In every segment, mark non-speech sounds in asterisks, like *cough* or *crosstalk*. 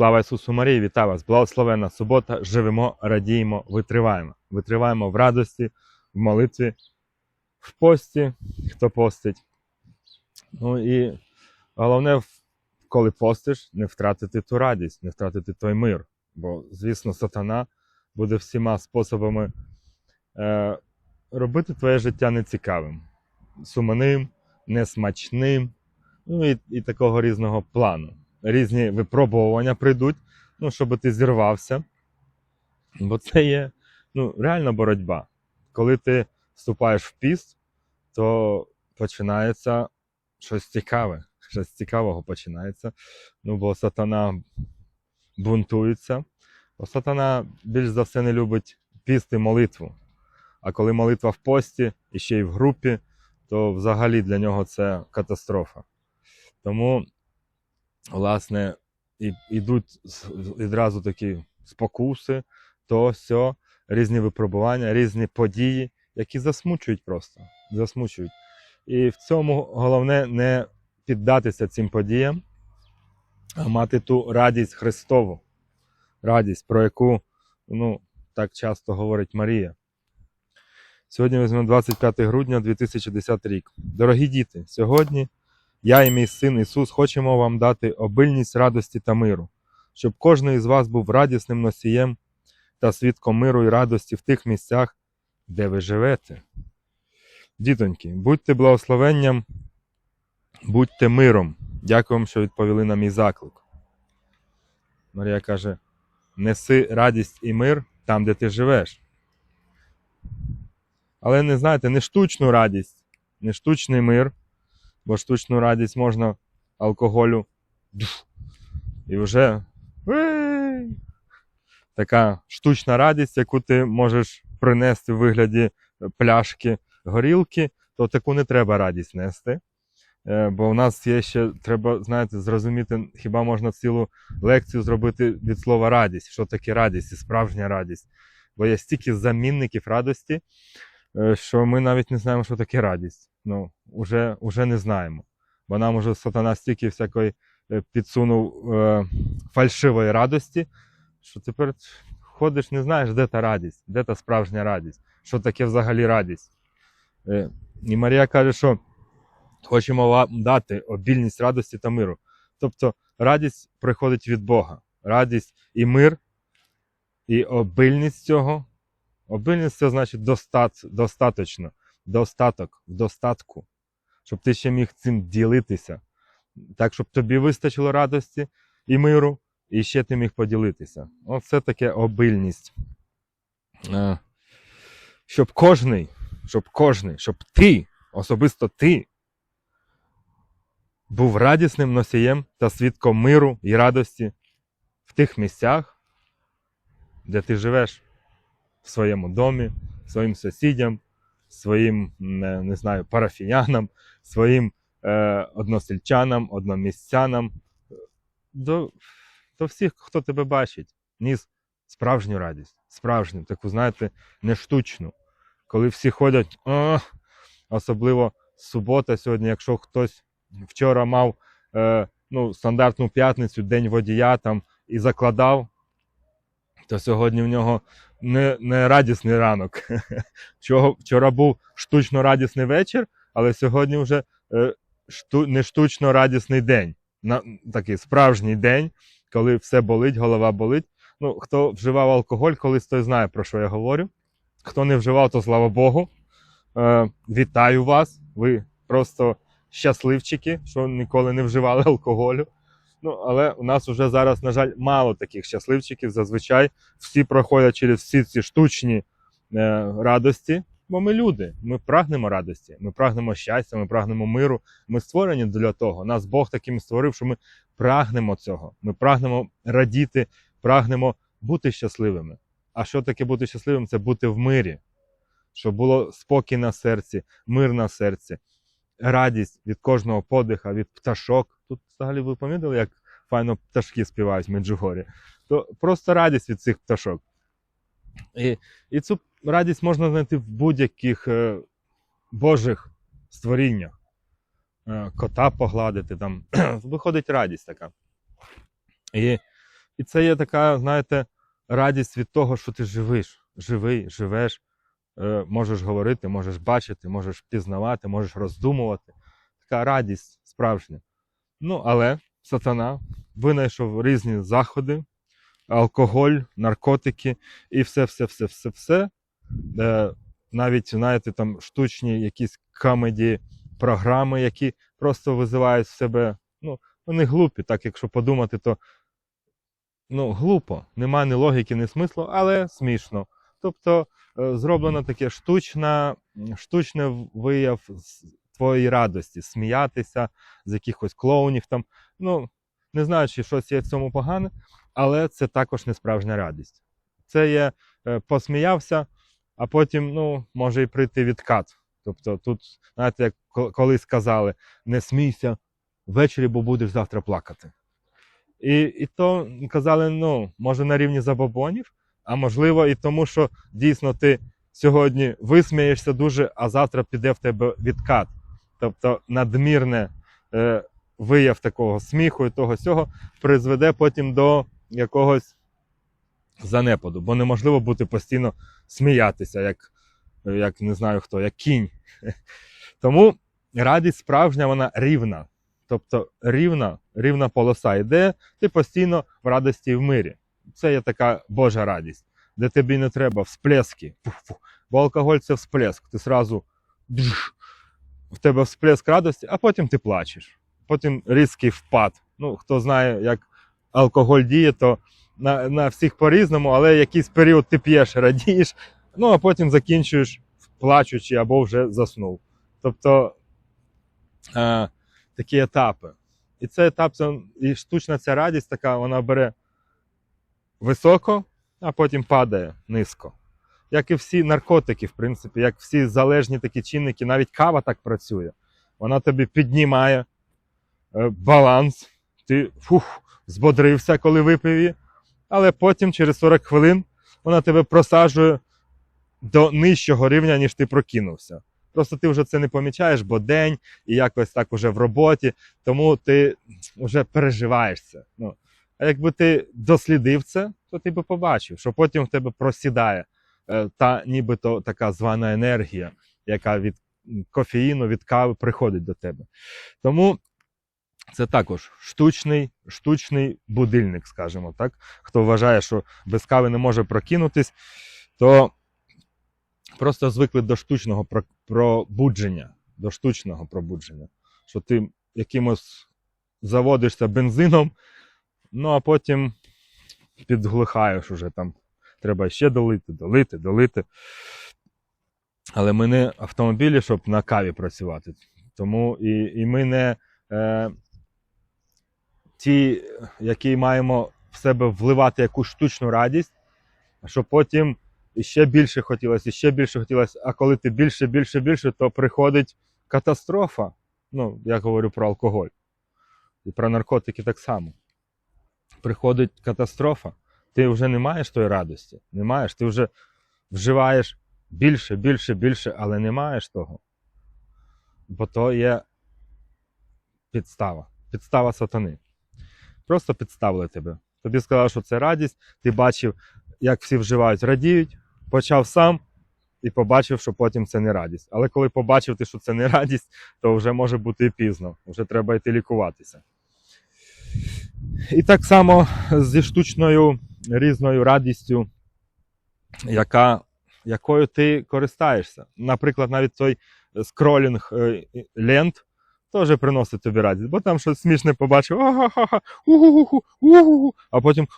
Слава Ісусу Марії, вітаю вас! Благословенна субота! Живемо, радіємо, витриваємо. Витриваємо в радості, в молитві, в пості, хто постить. Ну і головне, коли постиш, не втратити ту радість, не втратити той мир. Бо, звісно, сатана буде всіма способами е, робити твоє життя нецікавим, сумним, несмачним, ну і, і такого різного плану різні випробування прийдуть, ну, щоб ти зірвався. Бо це є ну, реальна боротьба. Коли ти вступаєш в піст, то починається щось цікаве. Щось цікавого починається. Ну, бо сатана бунтується. Бо сатана більш за все не любить піст і молитву. А коли молитва в пості і ще й в групі, то взагалі для нього це катастрофа. Тому власне, і, ідуть відразу такі спокуси, то сьо, різні випробування, різні події, які засмучують просто. Засмучують. І в цьому головне не піддатися цим подіям, а мати ту радість Христову, радість, про яку ну, так часто говорить Марія. Сьогодні візьмемо 25 грудня 2010 рік. Дорогі діти, сьогодні я і мій син Ісус хочемо вам дати обильність радості та миру, щоб кожен із вас був радісним носієм та свідком миру і радості в тих місцях, де ви живете. Дітоньки, будьте благословенням, будьте миром. Дякую вам, що відповіли на мій заклик. Марія каже: неси радість і мир там, де ти живеш. Але не знаєте, не штучну радість, не штучний мир, бо штучну радість можна алкоголю і вже така штучна радість, яку ти можеш принести в вигляді пляшки горілки, то таку не треба радість нести. Е, Бо в нас є ще, треба, знаєте, зрозуміти, хіба можна цілу лекцію зробити від слова радість, що таке радість і справжня радість. Бо є стільки замінників радості, що ми навіть не знаємо, що таке радість. Ну, уже, уже не знаємо. Бо нам уже сатана стільки всякої е, підсунув е, фальшивої радості, що тепер ходиш, не знаєш, де та радість, де та справжня радість, що таке взагалі радість. Е, і Марія каже, що хочемо вам дати обільність радості та миру. Тобто радість приходить від Бога. Радість і мир, і обильність цього. Обильність це значить достат, достаточно, достаток, в достатку, щоб ти ще міг цим ділитися. Так, щоб тобі вистачило радості і миру, і ще ти міг поділитися. Оце таке обильність. Е, Щоб кожний, щоб кожний, щоб ти, особисто ти, був радісним носієм та свідком миру і радості в тих місцях, де ти живеш, в своєму домі, своїм сусідям, своїм, не, не знаю, парафіянам, своїм е, односельчанам, одномісцянам, до, до всіх, хто тебе бачить, ніс справжню радість, справжню, таку, знаєте, не штучну. Коли всі ходять, «О!» особливо субота сьогодні, якщо хтось вчора мав е, ну, стандартну п'ятницю, день водія там і закладав, то сьогодні в нього не, не радісний ранок. *laughs* Чого, вчора був штучно радісний вечір, але сьогодні вже е, шту, не штучно радісний день. На, такий справжній день, коли все болить, голова болить. Ну, хто вживав алкоголь, колись той знає, про що я говорю. Хто не вживав, то слава Богу. Е, вітаю вас. Ви просто щасливчики, що ніколи не вживали *laughs* алкоголю. Ну, але у нас вже зараз, на жаль, мало таких щасливчиків. Зазвичай всі проходять через всі ці штучні е, радості, бо ми люди. Ми прагнемо радості, ми прагнемо щастя, ми прагнемо миру. Ми створені для того. Нас Бог таким створив, що ми прагнемо цього. Ми прагнемо радіти, прагнемо бути щасливими. А що таке бути щасливим? Це бути в мирі, щоб було спокій на серці, мир на серці, радість від кожного подиха, від пташок. Тут взагалі ви помітили, як файно пташки співають в Меджугорі? То просто радість від цих пташок. І, і цю радість можна знайти в будь-яких е, Божих створіннях. Е, кота погладити, там *clears throat* виходить радість така. І, І це є така, знаєте, радість від того, що ти живиш, живий, живеш, можеш говорити, можеш бачити, можеш пізнавати, можеш роздумувати. Така радість справжня. Ну, але сатана винайшов різні заходи, алкоголь, наркотики і все, все, все, все, все. Е, навіть, знаєте, там штучні якісь комеді програми, які просто визивають в себе. Ну, вони глупі, так якщо подумати, то ну, глупо. Немає ні логіки, ні смислу, але смішно. Тобто е, зроблено таке штучна, штучне вияв твоєї радості, сміятися з якихось клоунів там. Ну, не знаю, чи щось є в цьому погане, але це також не справжня радість. Це є е, посміявся, а потім ну, може і прийти відкат. Тобто тут, знаєте, як колись сказали, не смійся ввечері, бо будеш завтра плакати. І, і то казали, ну, може на рівні забобонів, а можливо і тому, що дійсно ти сьогодні висмієшся дуже, а завтра піде в тебе відкат. Тобто надмірне е, вияв такого сміху і того сього призведе потім до якогось занепаду, бо неможливо бути постійно сміятися, як, як не знаю хто, як кінь. *laughs* Тому радість справжня, вона рівна. Тобто рівна, рівна полоса йде, ти постійно в радості і в мирі. Це є така Божа радість, де тобі не треба всплески. Бо алкоголь це всплеск. Ти зразу бжж, в тебе всплеск радості, а потім ти плачеш. Потім різкий впад. Ну, хто знає, як алкоголь діє, то на, на всіх по-різному, але якийсь період ти п'єш, *laughs* радієш, ну а потім закінчуєш плачучи або вже заснув. Тобто е, такі етапи. І цей етап, це, і штучна ця радість, така, вона бере високо, а потім падає низько. Як і всі наркотики, в принципі, як всі залежні такі чинники, навіть кава так працює. Вона тобі піднімає е, баланс, ти фух, збодрився, коли випив її, але потім, через 40 хвилин, вона тебе просаджує до нижчого рівня, ніж ти прокинувся. Просто ти вже це не помічаєш, бо день і якось так уже в роботі, тому ти вже переживаєш це. Ну, а якби ти дослідив це, то ти би побачив, що потім в тебе просідає е, та нібито така звана енергія, яка від кофеїну, від кави приходить до тебе. Тому це також штучний, штучний будильник, скажімо так. Хто вважає, що без кави не може прокинутись, то просто звикли до штучного пробудження, до штучного пробудження. Що ти якимось заводишся бензином, ну а потім підглихаєш уже там. Треба ще долити, долити, долити. Але ми не автомобілі, щоб на каві працювати. Тому і, і ми не е, ті, які маємо в себе вливати якусь штучну радість, а щоб потім іще більше хотілося, іще більше хотілося. А коли ти більше, більше, більше, то приходить катастрофа. Ну, я говорю про алкоголь. І про наркотики так само. Приходить катастрофа. Ти вже не маєш тої радості. Не маєш, ти вже вживаєш більше, більше, більше, але не маєш того. Бо то є підстава. Підстава сатани. Просто підставили тебе. Тобі сказали, що це радість, ти бачив, як всі вживають, радіють, почав сам і побачив, що потім це не радість. Але коли побачив ти, що це не *laughs* радість, то вже може бути і пізно, вже треба йти лікуватися. І так само зі штучною різною радістю, яка, якою ти користаєшся. Наприклад, навіть той скролінг е, лент теж приносить тобі радість, бо там щось смішне побачив, угу-гу, угу-гу, а потім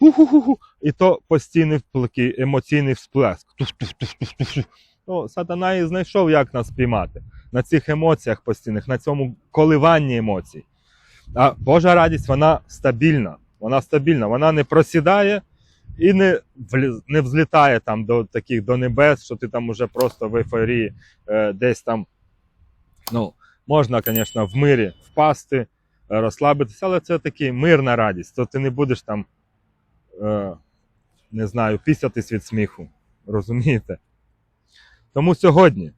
угу-гу, і то постійний такий емоційний всплеск. Ну, сатана і знайшов, як нас піймати на цих емоціях постійних, на цьому коливанні емоцій. А Божа радість, вона стабільна. Вона стабільна, вона не просідає і не, не взлітає там до таких до небес, що ти там уже просто в ейфорії е, десь там. Ну, можна, звісно, в мирі впасти, е, розслабитися, але це такий мирна радість. То ти не будеш там, е, не знаю, пісятись від сміху. Розумієте? Тому сьогодні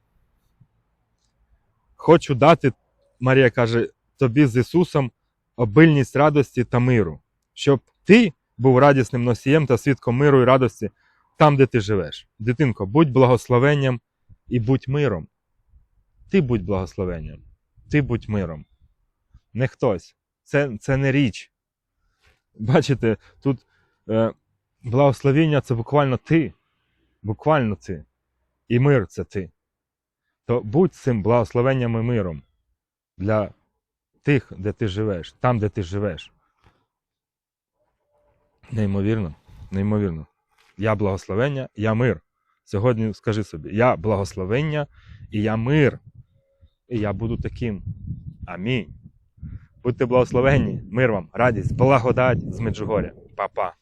хочу дати, Марія каже, тобі з Ісусом обильність радості та миру, щоб ти був радісним носієм та свідком миру і радості там, де ти живеш. Дитинко, будь благословенням і будь миром. Ти будь благословенням, ти будь миром. Не хтось. Це, це не річ. Бачите, тут е, благословіння це буквально ти. Буквально ти. І мир це ти. То будь цим благословенням і миром для тих, де ти живеш, там, де ти живеш. Неймовірно, неймовірно. Я благословення, я мир. Сьогодні скажи собі: я благословення і я мир. І я буду таким. Амінь. Будьте благословенні, мир вам, радість, благодать з Меджугоря. Па-па.